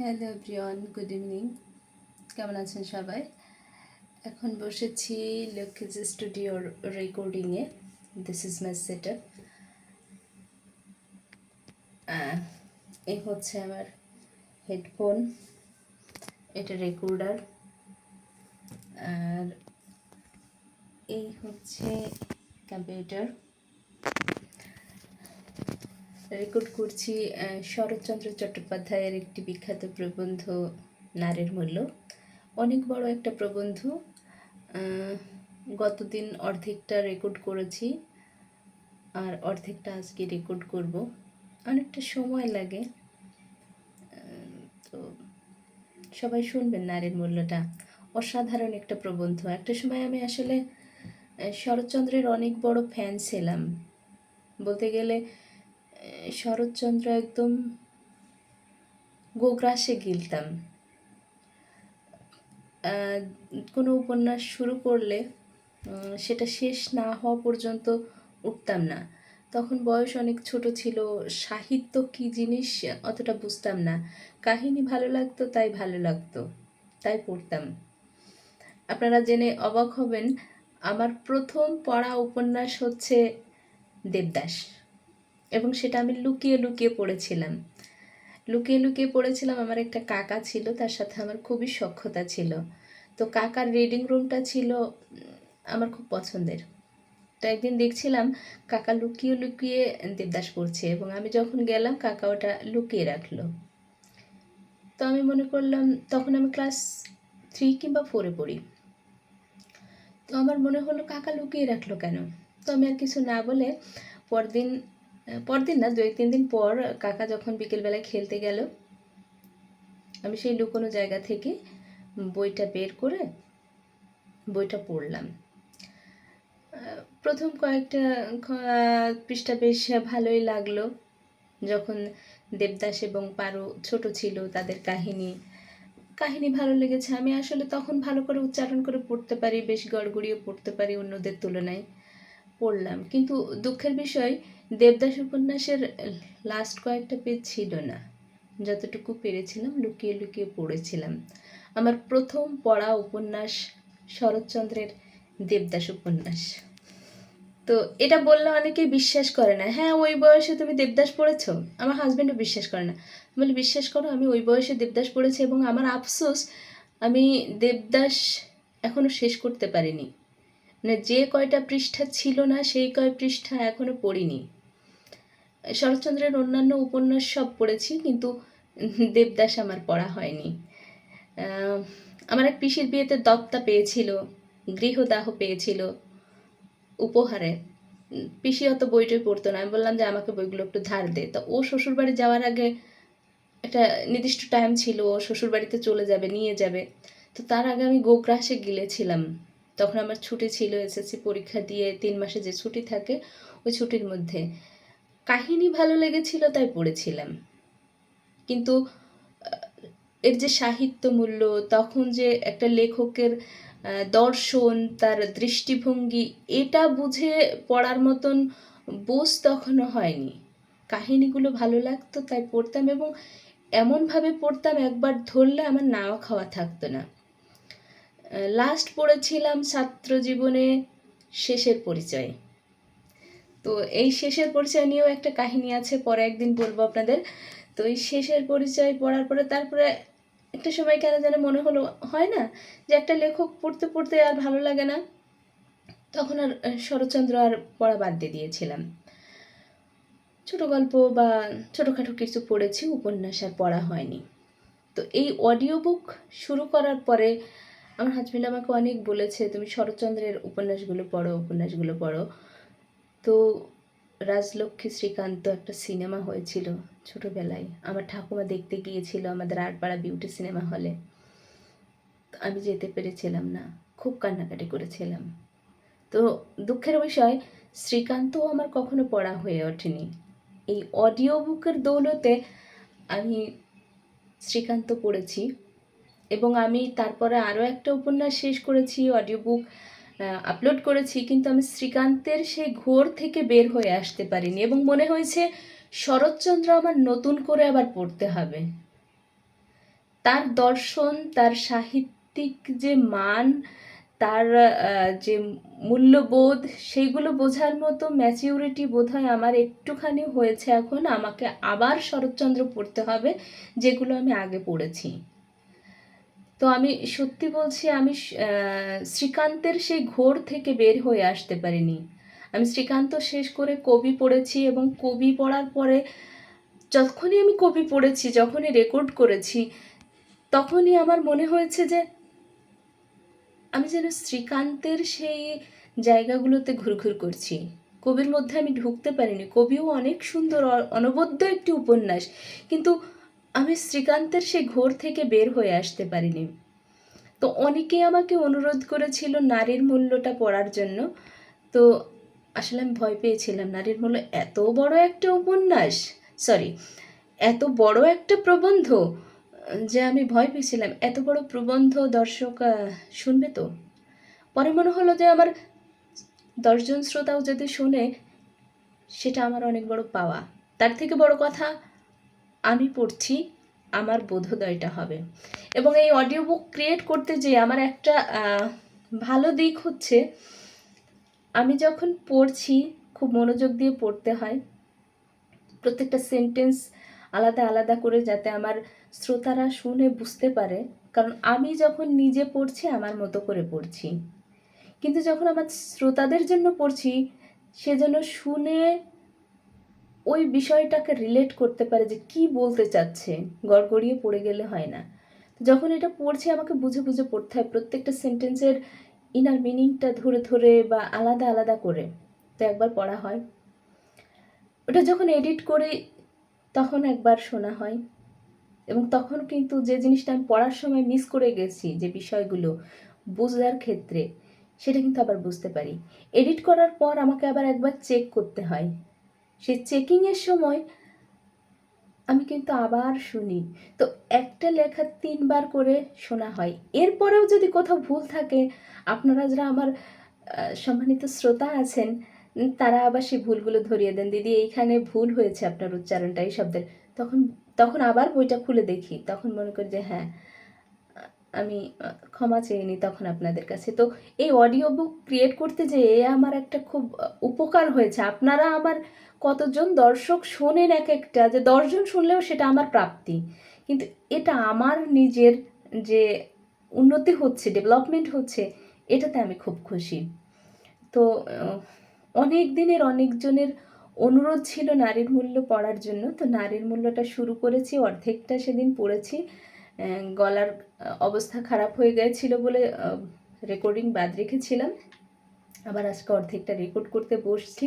Hello everyone good evening কেমন আছেন সবাই? এখন বসেছি লক্ষ্মীজ স্টুডিওর রেকর্ডিংয়ে this is my set up এই হচ্ছে আমার হেডফোন এটা রেকর্ডার আর এই হচ্ছে কম্পিউটার রেকর্ড করছি শরৎচন্দ্র চট্টোপাধ্যায়ের একটি বিখ্যাত প্রবন্ধ, নারীর মূল্য। অনেক বড় একটা প্রবন্ধ গতদিন অর্ধেকটা রেকর্ড করেছি আর অর্ধেকটা আজকে রেকর্ড করব। অনেকটা সময় লাগে তো সবাই শুনবেন নারীর মূল্যটা। অসাধারণ একটা প্রবন্ধ। একটা সময় আমি আসলে শরৎচন্দ্রের অনেক বড় ফ্যান ছিলাম। বলতে গেলে শরৎচন্দ্র একদম গোগ্রাসে গিলতাম। কোনো উপন্যাস শুরু করলে সেটা শেষ না হওয়া পর্যন্ত উঠতাম না। তখন বয়স অনেক ছোট ছিল, সাহিত্য কী জিনিস অতটা বুঝতাম না। কাহিনী ভালো লাগতো, তাই ভালো লাগতো, তাই পড়তাম। আপনারা জেনে অবাক হবেন, আমার প্রথম পড়া উপন্যাস হচ্ছে দেবদাস। এবং সেটা আমি লুকিয়ে লুকিয়ে পড়েছিলাম। লুকিয়ে লুকিয়ে পড়েছিলাম, আমার একটা কাকা ছিল, তার সাথে আমার খুবই সক্ষতা ছিল। তো কাকার রিডিং রুমটা ছিল আমার খুব পছন্দের। তো একদিন দেখছিলাম, কাকা লুকিয়ে লুকিয়ে দেবদাস পড়ছে এবং আমি যখন গেলাম, কাকা ওটা লুকিয়ে রাখল। তো আমি মনে করলাম, তখন আমি ক্লাস থ্রি কিংবা ফোরে পড়ি। তো আমার মনে হলো, কাকা লুকিয়ে রাখল কেন? তো আমি আর কিছু না বলে পরদিন পরদিন না দু এক তিন দিন পর কাকা যখন বিকেলবেলায় খেলতে গেল, আমি সেই লুকোনো জায়গা থেকে বইটা বের করে বইটা পড়লাম। প্রথম কয়েকটা পৃষ্ঠা বেশ ভালোই লাগল। যখন দেবদাস এবং পারো ছোট ছিল, তাদের কাহিনী কাহিনী ভালো লেগেছে। আমি আসলে তখন ভালো করে উচ্চারণ করে পড়তে পারি, বেশ গড়গড়িয়ে পড়তে পারি অন্যদের তুলনায়। পড়লাম। কিন্তু দুঃখের বিষয় দেবদাস উপন্যাসের লাস্ট কয়েকটা পেজ ছিল না। যতটুকু পেরেছিলাম, লুকিয়ে লুকিয়ে পড়েছিলাম। আমার প্রথম পড়া উপন্যাস শরৎচন্দ্রের দেবদাস উপন্যাস। তো এটা বললে অনেকেই বিশ্বাস করে না হ্যাঁ ওই বয়সে তুমি দেবদাস পড়েছ? আমার হাজব্যান্ডও বিশ্বাস করে না। বলে, বিশ্বাস করো, আমি ওই বয়সে দেবদাস পড়েছি এবং আমার আফসোস, আমি দেবদাস এখনও শেষ করতে পারিনি। মানে যে কয়টা পৃষ্ঠা ছিল না, সেই কয় পৃষ্ঠা এখনও পড়িনি। শরৎচন্দ্রের অন্যান্য উপন্যাস সব পড়েছি, কিন্তু দেবদাস আমার পড়া হয়নি। আমার এক পিসির বিয়েতে দত্তা পেয়েছিল, গৃহদাহ পেয়েছিল, উপহারে। পিসি অত বইটই পড়তো না, আমি বললাম যে আমাকে বইগুলো একটু ধার দে। তো ও শ্বশুরবাড়ি যাওয়ার আগে একটা নির্দিষ্ট টাইম ছিল, ও শ্বশুরবাড়িতে চলে যাবে, নিয়ে যাবে। তো তার আগে আমি গোগ্রাসে গিলেছিলাম। তখন আমার ছুটি ছিল এসএসসি পরীক্ষা দিয়ে তিন মাসে যে ছুটি থাকে, ওই ছুটির মধ্যে। কাহিনী ভালো লেগেছিল, তাই পড়েছিলাম। কিন্তু এর যে সাহিত্য মূল্য তখন যে একটা লেখকের দর্শন, তার দৃষ্টিভঙ্গি, এটা বুঝে পড়ার মতন বোঝ তখনও হয়নি। কাহিনীগুলো ভালো লাগতো, তাই পড়তাম এবং এমনভাবে পড়তাম, একবার ধরলে আমার নাও খাওয়া থাকতো না। লাস্ট পড়েছিলাম ছাত্র জীবনে শেষের পরিচয়। তো এই শেষের পরিচয় নিয়েও একটা কাহিনী আছে, পরে একদিন বলব আপনাদের। তো এই শেষের পরিচয় পড়ার পরে তারপরে একটা সময় কেন যেন মনে হলো, হয় না? যে একটা লেখক পড়তে পড়তে আর ভালো লাগে না। তখন আর শরৎচন্দ্র আর পড়া বাদ দিয়ে দিয়েছিলাম। ছোট গল্প বা ছোটোখাটো কিছু পড়েছি, উপন্যাস আর পড়া হয়নি। তো এই অডিও বুক শুরু করার পরে আমার হাজবেন্ড আমাকে অনেক বলেছে, তুমি শরৎচন্দ্রের উপন্যাসগুলো পড়ো উপন্যাসগুলো পড়ো। তো রাজলক্ষ্মী শ্রীকান্ত একটা সিনেমা হয়েছিল ছোটবেলায়। আমার ঠাকুমা দেখতে গিয়েছিল আমাদের আটপাড়া বিউটি সিনেমা হলে। আমি যেতে পেরেছিলাম না, খুব কান্নাকাটি করেছিলাম। তো দুঃখের বিষয়, শ্রীকান্তও আমার কখনো পড়া হয়ে ওঠেনি। এই অডিও বুকের দৌলতে আমি শ্রীকান্ত পড়েছি এবং আমি তারপরে আরও একটা উপন্যাস শেষ করেছি, অডিও বুক আপলোড করেছি, কিন্তু আমি শ্রীকান্তের সেই ঘোর থেকে বের হয়ে আসতে পারিনি এবং মনে হয়েছে শরৎচন্দ্র আমার নতুন করে আবার পড়তে হবে। তার দর্শন, তার সাহিত্যিক যে মান, তার যে মূল্যবোধ, সেইগুলো বোঝার মতো ম্যাচিউরিটি বোধহয় আমার একটুখানি হয়েছে এখন। আমাকে আবার শরৎচন্দ্র পড়তে হবে, যেগুলো আমি আগে পড়েছি। তো আমি সত্যি বলছি, আমি শ্রীকান্তের সেই ঘোর থেকে বের হয়ে আসতে পারিনি। আমি শ্রীকান্ত শেষ করে কবি পড়েছি এবং কবি পড়ার পরে যখনই আমি কবি পড়েছি, যখনই রেকর্ড করেছি, তখনই আমার মনে হয়েছে যে আমি যেন শ্রীকান্তের সেই জায়গাগুলোতে ঘুরঘুর করছি। কবির মধ্যে আমি ঢুকতে পারিনি। কবিও অনেক সুন্দর অনবদ্য একটি উপন্যাস। কিন্তু আমি শ্রীকান্তের সেই ঘোর থেকে বের হয়ে আসতে পারিনি। তো অনেকে আমাকে অনুরোধ করেছিল নারীর মূল্যটা পড়ার জন্য। তো আসলে আমি ভয় পেয়েছিলাম, নারীর মূল্য এত বড় একটা উপন্যাস সরি এত বড় একটা প্রবন্ধ যে আমি ভয় পেয়েছিলাম। এত বড় প্রবন্ধ দর্শক শুনবে তো? পরে মনে হলো যে আমার দশজন শ্রোতাও যদি শোনে, সেটা আমার অনেক বড় পাওয়া। তার থেকে বড় কথা আমি পড়ছি, আমার বোধোদয়টা হবে। এবং এই অডিও বুক ক্রিয়েট করতে যে আমার একটা ভালো দিক হচ্ছে, আমি যখন পড়ছি, খুব মনোযোগ দিয়ে পড়তে হয়, প্রত্যেকটা সেন্টেন্স আলাদা আলাদা করে যাতে আমার শ্রোতারা শুনে বুঝতে পারে, কারণ আমি যখন নিজে পড়ছি, আমার মতো করে পড়ছি। কিন্তু যখন আমার শ্রোতাদের জন্য পড়ছি, সে যেন শুনে ওই বিষয়টাকে রিলেট করতে পারে যে কি বলতে চাচ্ছে, গড়গড়িয়ে পড়ে গেলে হয় না। যখন এটা পড়ছি, আমাকে বুঝে বুঝে পড়তে হয় প্রত্যেকটা সেন্টেন্সের ইনার মিনিংটা ধরে ধরে বা আলাদা আলাদা করে। তো একবার পড়া হয়। ওটা যখন এডিট করি, তখন একবার শোনা হয়। এবং তখন কিন্তু যে জিনিসটা আমি পড়ার সময় মিস করে গেছি, যে বিষয়গুলো বোঝার ক্ষেত্রে, সেটা কিন্তু আবার বুঝতে পারি। এডিট করার পর আমাকে আবার একবার চেক করতে হয়। সেই চেকিংয়ের সময় আমি কিন্তু আবার শুনি। তো একটা লেখা তিনবার করে শোনা হয়। এরপরেও যদি কোথাও ভুল থাকে, আপনারা যারা আমার সম্মানিত শ্রোতা আছেন তারা আবার সেই ভুলগুলো ধরিয়ে দেন। দিদি, এইখানে ভুল হয়েছে আপনার উচ্চারণটা, এই শব্দের। তখন তখন আবার বইটা খুলে দেখি। তখন মনে করি যে হ্যাঁ আমি ক্ষমা চেয়ে নিই তখন আপনাদের কাছে। তো এই অডিও বুক ক্রিয়েট করতে যে আমার একটা খুব উপকার হয়েছে। আপনারা আমার কতজন দর্শক শোনেন এক একটা? যে দশজন শুনলেও সেটা আমার প্রাপ্তি। কিন্তু এটা আমার নিজের যে উন্নতি হচ্ছে ডেভেলপমেন্ট হচ্ছে, এটাতে আমি খুব খুশি। তো অনেক দিনের অনেকজনের অনুরোধ ছিল নারীর মূল্য পড়ার জন্য। তো নারীর মূল্যটা শুরু করেছি, অর্ধেকটা সেদিন পড়েছি। গলার অবস্থা খারাপ হয়ে গিয়েছিল বলে রেকর্ডিং বাদ রেখেছিলাম। আবার আজকে অর্ধেকটা রেকর্ড করতে বসছি।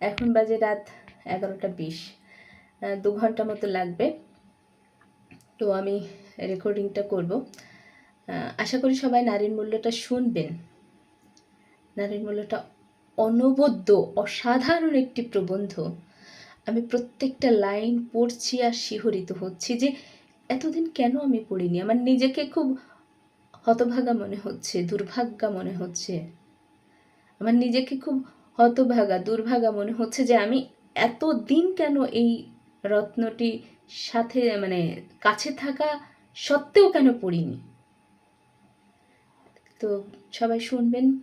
এখন বাজে রাত এগারোটা বিশ। দু ঘণ্টা মতো লাগবে। তো আমি রেকর্ডিংটা করব। আশা করি সবাই নারীর মূল্যটা শুনবেন। নারীর মূল্যটা অনবদ্য, অসাধারণ একটি প্রবন্ধ। আমি প্রত্যেকটা লাইন পড়ছি আর শিহরিত হচ্ছি যে এতদিন কেন আমি পড়িনি? আমার নিজেকে খুব হতভাগা মনে হচ্ছে দুর্ভাগ্যা মনে হচ্ছে। আমার নিজেকে খুব হতভাগা, দুর্ভাগা মনে হচ্ছে যে আমি এত দিন কেন এই রত্নটি সাথে মানে কাছে থাকা সত্ত্বেও কেন পড়িনি? তো সবাই শুনবেন।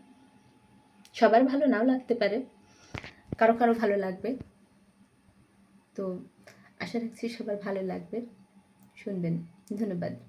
সবার ভালো নাও লাগতে পারে। কারও কারও ভালো লাগবে। তো আশা রাখছি সবার ভালো লাগবে। শুনবেন। ধন্যবাদ।